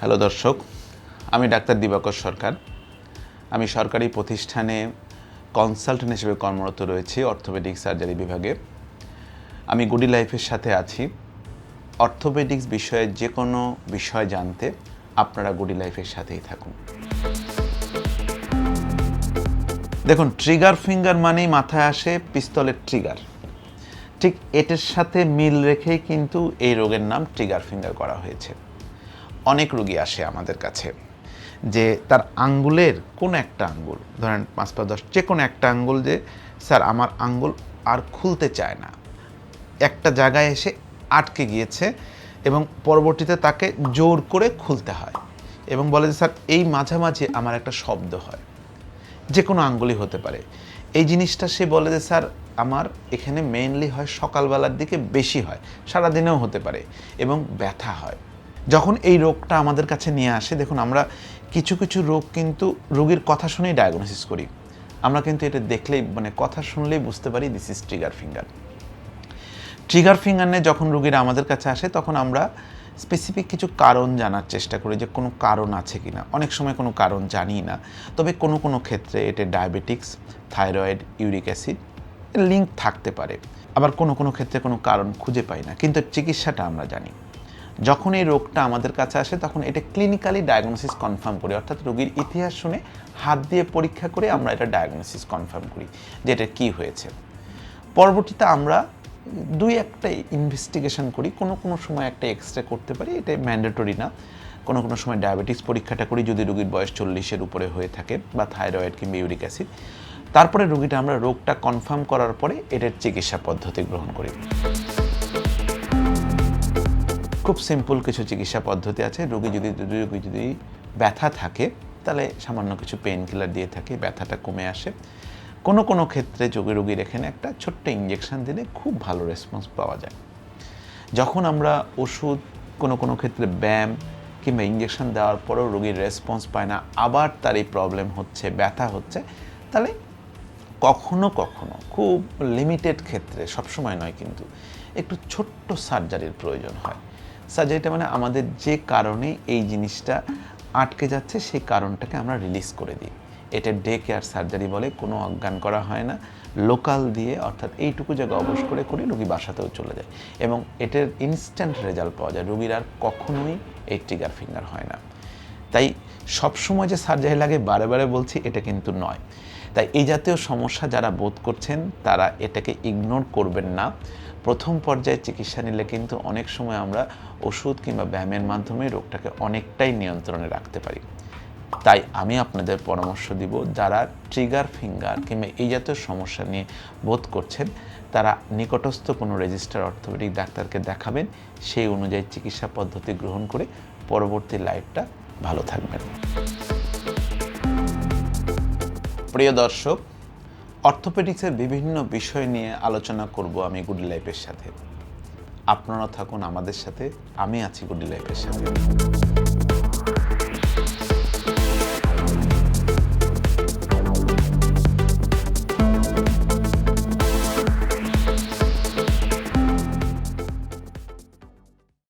Hello দর্শক, আমি doctor দিবাকর সরকার। আমি সরকারি প্রতিষ্ঠানে কনসালটেন্ট হিসেবে কর্মরত রয়েছি অর্থোপেডিক সার্জারি বিভাগে। আমি গুডি লাইফের সাথে আছি। অর্থোপেডিক্স বিষয়ে যে কোনো বিষয় জানতে আপনারা গুডি লাইফের সাথেই থাকুন। দেখুন ট্রিগার ফিঙ্গার মানেই মাথায় আসে পিস্তলের ট্রিগার ঠিক এটার সাথে মিল রেখেই কিন্তু এই রোগের নাম ট্রিগার ফিঙ্গার করা হয়েছে। অনেক রোগী আসে আমাদের কাছে, যে তার আঙ্গুলের কোন একটা আঙ্গুল, ধরেন পাঁচ পাঁচ দশ, যে কোনো একটা আঙ্গুল যে, স্যার, আমার আঙ্গুল আর খুলতে চায় না। একটা জায়গায় এসে আটকে গিয়েছে এবং পরবর্তীতে তাকে জোর করে খুলতে হয় এবং বলে যে, স্যার, এই মাঝামাঝি আমার একটা শব্দ হয়। যে কোনো আঙ্গুলি হতে পারে। এই জিনিসটা সে বলে যে, স্যার, আমার এখানে মেইনলি হয় সকালবেলার দিকে বেশি হয়, সারাদিনেও হতে পারে এবং ব্যথা হয়। যখন এই রোগটা আমাদের কাছে নিয়ে আসে, দেখুন আমরা কিছু কিছু রোগ কিন্তু রোগীর কথা শুনেই ডায়াগনোসিস করি। আমরা কিন্তু এটা দেখলেই মানে কথা শুনলেই বুঝতে পারি this is trigger finger trigger finger নিয়ে যখন রোগীরা আমাদের কাছে আসে, তখন আমরা স্পেসিফিক কিছু কারণ জানার চেষ্টা করি যে কোনো কারণ আছে কি না অনেক সময় কোনো কারণ জানি না। তবে কোনো কোনো ক্ষেত্রে এটা diabetics thyroid uric acid link থাকতে পারে। আবার কোনো কোনো ক্ষেত্রে কোনো কারণ খুঁজে পাই না। কিন্তু চিকিৎসাটা আমরা জানি। যখন এই রোগটা আমাদের কাছে আসে, তখন এটা ক্লিনিক্যালি ডায়াগনোসিস কনফার্ম করি। অর্থাৎ রোগীর ইতিহাস শুনে হাত দিয়ে পরীক্ষা করে আমরা এটা ডায়াগনোসিস কনফার্ম করি যে এটা কী হয়েছে। পরবর্তীতে আমরা দুই একটা ইনভেস্টিগেশন করি। কোনো কোনো সময় একটা এক্স রে করতে পারি, এটা ম্যান্ডেটরি না। কোনো কোনো সময় ডায়াবেটিস পরীক্ষাটা করি যদি রোগীর বয়স চল্লিশের উপরে হয়ে থাকে বা থাইরয়েড কিংবা ইউরিক অ্যাসিড তারপরে রোগীটা আমরা রোগটা কনফার্ম করার পরে এটার চিকিৎসা পদ্ধতি গ্রহণ করি। খুব সিম্পল কিছু চিকিৎসা পদ্ধতি আছে। রোগী যদি রোগী যদি ব্যথা থাকে, তাহলে সামান্য কিছু পেন কিলার দিয়ে থাকে, ব্যথাটা কমে আসে। কোনো কোনো ক্ষেত্রে যোগী রোগীর এখানে একটা ছোট্ট ইঞ্জেকশন দিলে খুব ভালো রেসপন্স পাওয়া যায়। যখন আমরা ওষুধ, কোনো কোনো ক্ষেত্রে ব্যায়াম কিংবা ইঞ্জেকশন দেওয়ার পরেও রোগীর রেসপন্স পায় না, আবার তার এই প্রবলেম হচ্ছে, ব্যথা হচ্ছে, তাহলে কখনো কখনো, খুব লিমিটেড ক্ষেত্রে, সবসময় নয় কিন্তু, একটু ছোট্ট সার্জারির প্রয়োজন হয়। সার্জারিটা মানে আমাদের যে কারণে এই জিনিসটা আটকে যাচ্ছে, সেই কারণটাকে আমরা রিলিজ করে দিই। এটা ডে কেয়ার সার্জারি বলে কোনো অজ্ঞান করা হয় না। লোকাল দিয়ে অর্থাৎ এইটুকু জায়গা অবশ করে করে রুগী বাসাতেও চলে যায়। এবং এটার ইনস্ট্যান্ট রেজাল্ট পাওয়া যায়। রুগীর আর কখনোই এই ট্রিগার ফিঙ্গার হয় না। তাই সবসময় যে সার্জারি লাগে, বারে বারে বলছি, এটা কিন্তু নয়। তাই এই জাতীয় সমস্যা যারা বোধ করছেন, তারা এটাকে ইগনোর করবেন না। প্রথম পর্যায়ে চিকিৎসা নিলে কিন্তু অনেক সময় আমরা ওষুধ কিংবা ব্যায়ামের মাধ্যমে রোগটাকে অনেকটাই নিয়ন্ত্রণে রাখতে পারি। তাই আমি আপনাদের পরামর্শ দিব, যারা ট্রিগার ফিঙ্গার কিংবা এই জাতীয় সমস্যা নিয়ে বোধ করছেন, তারা নিকটস্থ কোনো রেজিস্টার অর্থোপেডিক ডাক্তারকে দেখাবেন, সেই অনুযায়ী চিকিৎসা পদ্ধতি গ্রহণ করে পরবর্তী লাইফটা ভালো থাকবেন। প্রিয় দর্শক, অর্থোপেডিক্সের বিভিন্ন বিষয় নিয়ে আলোচনা করব আমি গুড লাইফের সাথে। আপনারা থাকুন আমাদের সাথে, আমি আছি গুড লাইফের সাথে।